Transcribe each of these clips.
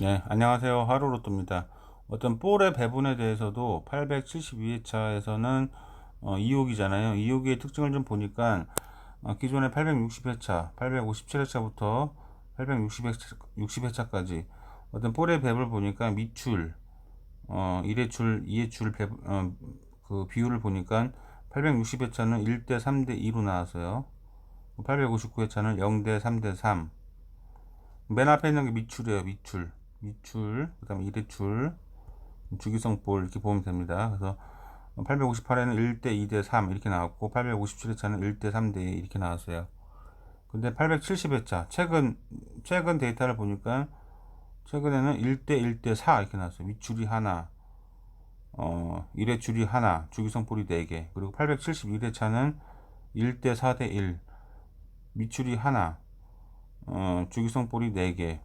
네, 안녕하세요. 하루로또입니다. 어떤 볼의 배분에 대해서도 872회차에서는 어, 2호기잖아요. 2호기의 특징을 좀 보니까 어, 기존의 860회차, 857회차부터 860회차까지 어떤 볼의 배분을 보니까 밑줄, 어, 1회줄, 2회줄 배분, 어, 그 비율을 보니까 860회차는 1대 3대 2로 나왔어요. 859회차는 0대 3대 3. 맨 앞에 있는 게 밑줄이에요. 밑줄. 밑줄. 그 다음에 1회줄. 주기성 볼 이렇게 보면 됩니다. 그래서 858에는 1대 2대 3 이렇게 나왔고 857회차는 1대 3대 2 이렇게 나왔어요. 근데 870회차 최근 최근 데이터를 보니까 최근에는 1대 1대 4 이렇게 나왔어요. 밑줄이 하나, 어, 1회 줄이 하나, 주기성 볼이 4개. 그리고 871회차는 1대 4대 1, 밑줄이 하나, 어, 주기성 볼이 4개.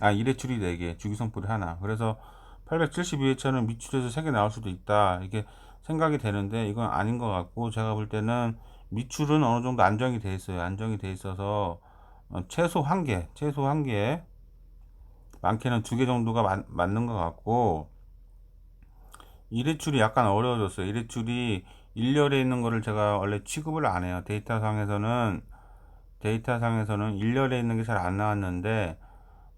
아, 1회줄이 4개, 주기성 볼이 하나. 그래서 872회차는 밑줄에서 3개 나올 수도 있다. 이게 생각이 되는데 이건 아닌 것 같고 제가 볼 때는 밑줄은 어느 정도 안정이 돼 있어요. 안정이 돼 있어서 어, 최소 한 개, 최소 한 개, 많게는 두 개 정도가 맞, 맞는 것 같고 1회줄이 약간 어려워졌어요. 1회줄이 1열에 있는 거를 제가 원래 취급을 안 해요. 데이터상에서는 데이터상에서는 1열에 있는 게 잘 안 나왔는데 어,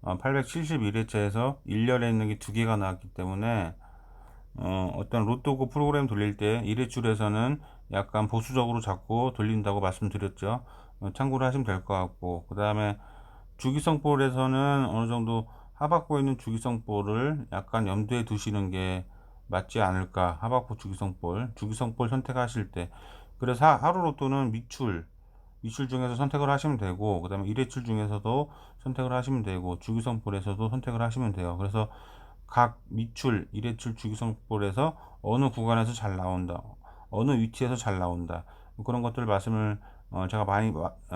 871회차에서 1열에 있는 게 두 개가 나왔기 때문에 어, 떤 로또고 프로그램 돌릴 때 1회줄에서는 약간 보수적으로 잡고 돌린다고 말씀드렸죠. 어, 참고를 하시면 될 것 같고 그 다음에 주기성 볼에서는 어느 정도 하박부에 있는 주기성 볼을 약간 염두에 두시는 게 맞지 않을까 하박부 주기성 볼 주기성 볼 선택하실 때 그래서 하루 로또는 밑줄 밑줄 중에서 선택을 하시면 되고 그 다음에 1회줄 중에서도 선택을 하시면 되고 주기성 볼에서도 선택을 하시면 돼요. 그래서 각 밑줄 1회줄 주기성 볼에서 어느 구간에서 잘 나온다 어느 위치에서 잘 나온다 그런 것들 말씀을 어 제가 많이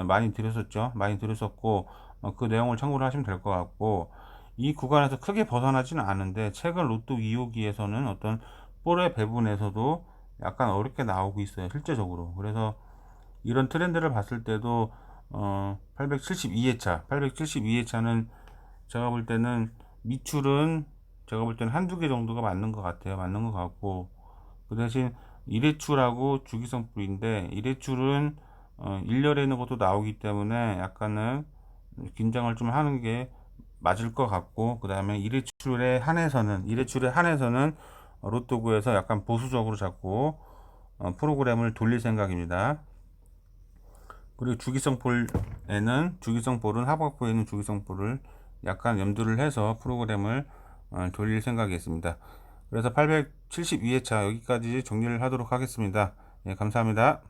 많이 드렸었죠. 많이 드렸었고 어그 내용을 참고를 하시면 될 것 같고 이 구간에서 크게 벗어나지는 않은데 최근 로또 2호기에서는 어떤 볼의 배분에서도 약간 어렵게 나오고 있어요 실제적으로. 그래서 이런 트렌드를 봤을 때도 어 872회차 872회차는 제가 볼 때는 밑줄은 제가 볼 때는 한두 개 정도가 맞는 것 같아요 맞는 것 같고 그 대신 1회줄하고 주기성 뿌리인데 1회줄은 어 1열에 있는 것도 나오기 때문에 약간은 긴장을 좀 하는 게 맞을 것 같고 그 다음에 1회출에 한해서는 1회출에 한해서는 로또구에서 약간 보수적으로 잡고 어, 프로그램을 돌릴 생각입니다. 그리고 주기성 볼에는 주기성 볼은 하박부에 있는 주기성 볼을 약간 염두를 해서 프로그램을 어, 돌릴 생각이었습니다. 그래서 872회차 여기까지 정리를 하도록 하겠습니다. 예, 감사합니다.